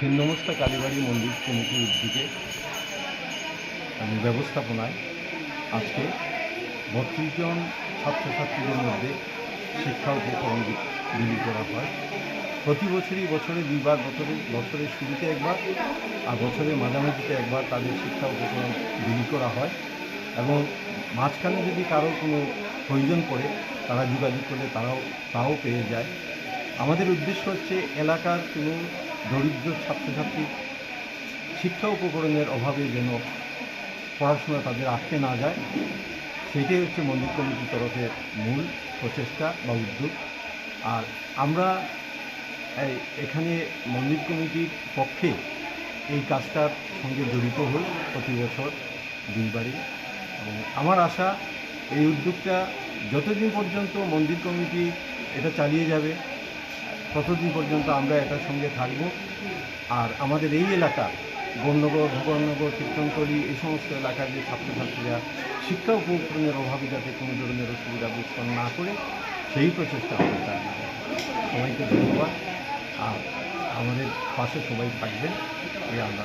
ছিন্নমস্তা কালীবাড়ি মন্দির কমিটির উদ্যোগে এবং ব্যবস্থাপনায় আজকে বত্রিশ জন ছাত্রছাত্রীদের মধ্যে শিক্ষা উপকরণ বিলি করা হয়। প্রতি বছরই বছরে দুইবার, বছরে, বছরের শুরুতে একবার আর বছরের মাঝামাঝিতে একবার তাদের শিক্ষা উপকরণ বিলি করা হয় এবং মাঝখানে যদি কারও কোনো প্রয়োজন পড়ে, তারা যোগাযোগ করলে তারাও তাও পেয়ে যায়। আমাদের উদ্দেশ্য হচ্ছে এলাকার কোনো দরিদ্র ছাত্রছাত্রী শিক্ষা উপকরণের অভাবে যেন পড়াশোনা তাদের আটকে না যায়। সেটাই হচ্ছে মন্দির কমিটির তরফে মূল প্রচেষ্টা বা উদ্যোগ। আর আমরা এখানে মন্দির কমিটির পক্ষে এই কাজটার সঙ্গে জড়িত হই প্রতি বছর দুইবারই। এবং আমার আশা, এই উদ্যোগটা যতদিন পর্যন্ত মন্দির কমিটি এটা চালিয়ে যাবে ততদিন পর্যন্ত আমরা এটার সঙ্গে থাকব। আর আমাদের এই এলাকা বন্যগর ভগবাননগর কীর্তনতলী, এই সমস্ত এলাকার যে ছাত্রছাত্রীরা শিক্ষা উপকরণের অভাবে যাতে কোনো ধরনের অসুবিধা বোধ না করে, সেই প্রচেষ্টা আমরা চালিয়ে সবাইকে ধন্যবাদ। আর আমাদের পাশে সবাই থাকবেন। এই আমরা